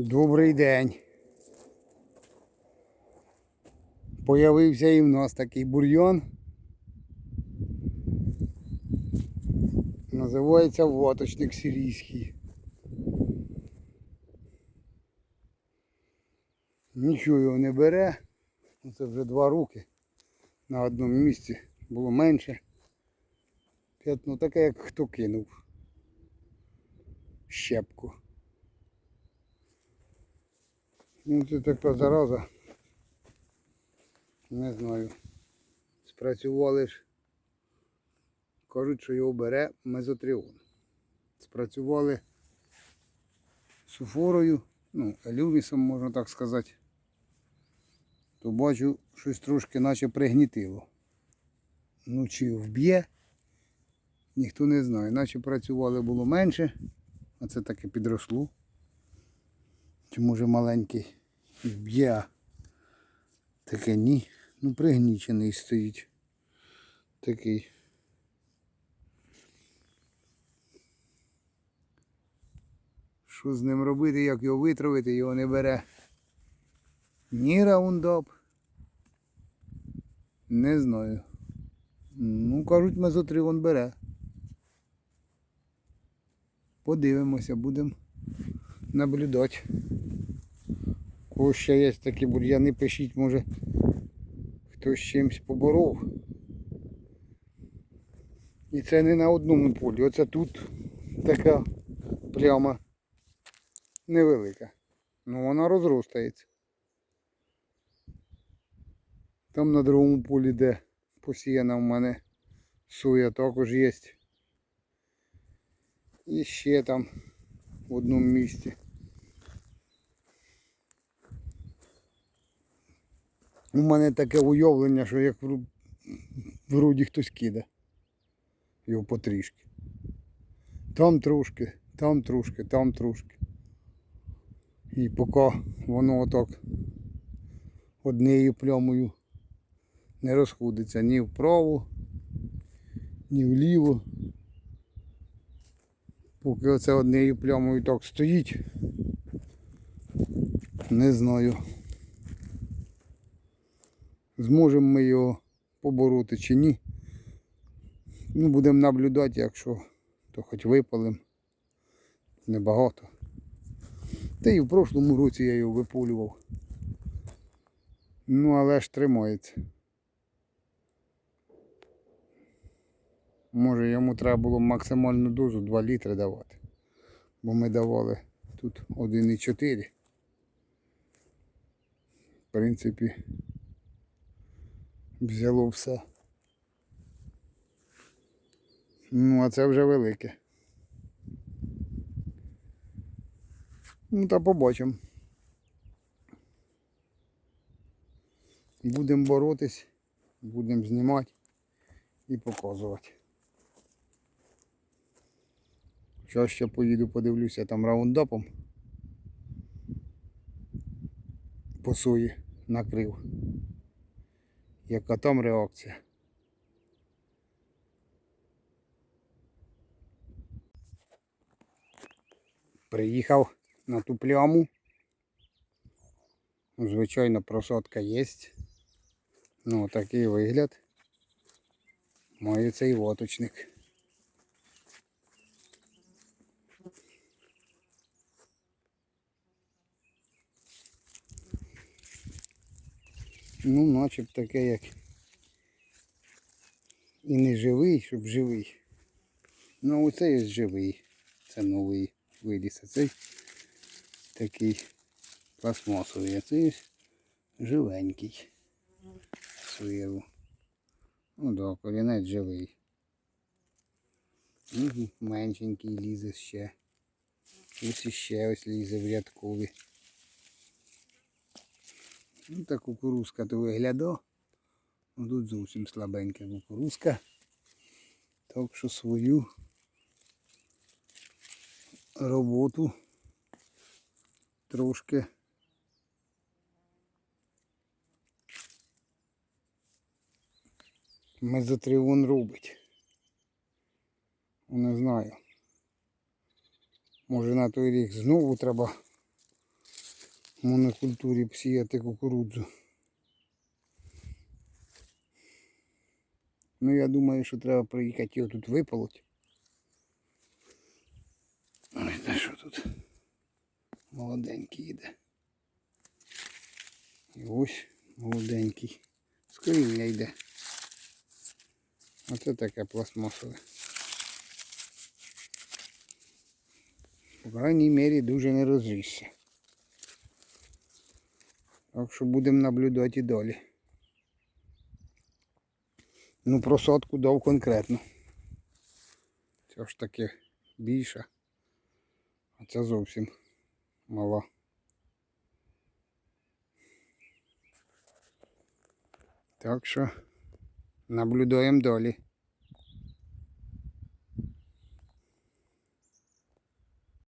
Добрий день. Появився і в нас такий бур'йон. Називається ваточник сирійський. Нічого його не бере. Ну, Це вже два роки. На одному місці було менше. П'ятно таке, як хто кинув. Щепку. Ну це така зараза. Не знаю. Спрацювали ж. Кажуть, що його бере мезотріон. Спрацювали суфорою, ну, елюмісом, можна так сказати. То бачу, щось трошки наче пригнітило. Ну чи вб'є, ніхто не знає. Наче працювали було менше, а це таки підросло. Чи може маленький і таке ні. Ну пригнічений стоїть. Такий. Що з ним робити, як його витравити, його не бере. Ні раундап. Не знаю. Ну, кажуть, мезотріон бере. Подивимося, будемо наблюдати. Кого ще є такі бур'яни, пишіть, може хтось чимось поборов. І це не на одному полі. Оце тут така пляма невелика. Ну вона розростається. Там на другому полі, де посіяна в мене соя також є. І ще там в одному місці. У мене таке уявлення, що як вру- вроді хтось киде. Його потрішки. Там трошки, там трошки, там трошки. І поки воно отак однією плямою не розходиться ні вправо, ні вліво. Поки оце однією плямою так стоїть, не знаю. Зможемо ми його побороти чи ні. Ну, будемо наблюдати, якщо то хоч випалимо. Небагато. Та і в прошлому році я його виполював. Ну, але ж тримається. Може йому треба було максимальну дозу 2 літри давати. Бо ми давали тут 1,4. В принципі, взяло все. Ну, а це вже велике. Ну та побачимо. Будемо боротись, будемо знімати і показувати. Зараз ще поїду подивлюся там раундапом. По сої накрив. Яка там реакція? Приїхав на ту пляму. Звичайно, просадка є. Ну, такий вигляд. Має цей воточник. Ну, начеб таке як і не живий, щоб живий. Ну оцей ось живий. Це новий виліз. А цей такий пластмасовий, а цей живенький. Сиру. Ну да, корінець живий. Угу, меншенький лізе ще. Ось іще ось лізе в рядкові. Ну та кукурузка то виглядає. Ну тут зовсім слабенька кукурузка. Так що свою роботу трошки мезотріон робить. Не знаю. Може на той рік знову треба монокультурі посіяти кукурудзу. Ну, я думаю, що треба приїхати його тут виполоть. Ой, та що тут? Молоденький йде. І ось молоденький. З йде. Оце таке пластмасове. По крайній мірі дуже не розрісся. Так що будемо наблюдати і далі. Ну, просадку дав конкретно. Це ж таки більша. А це зовсім мала. Так що наблюдаємо далі.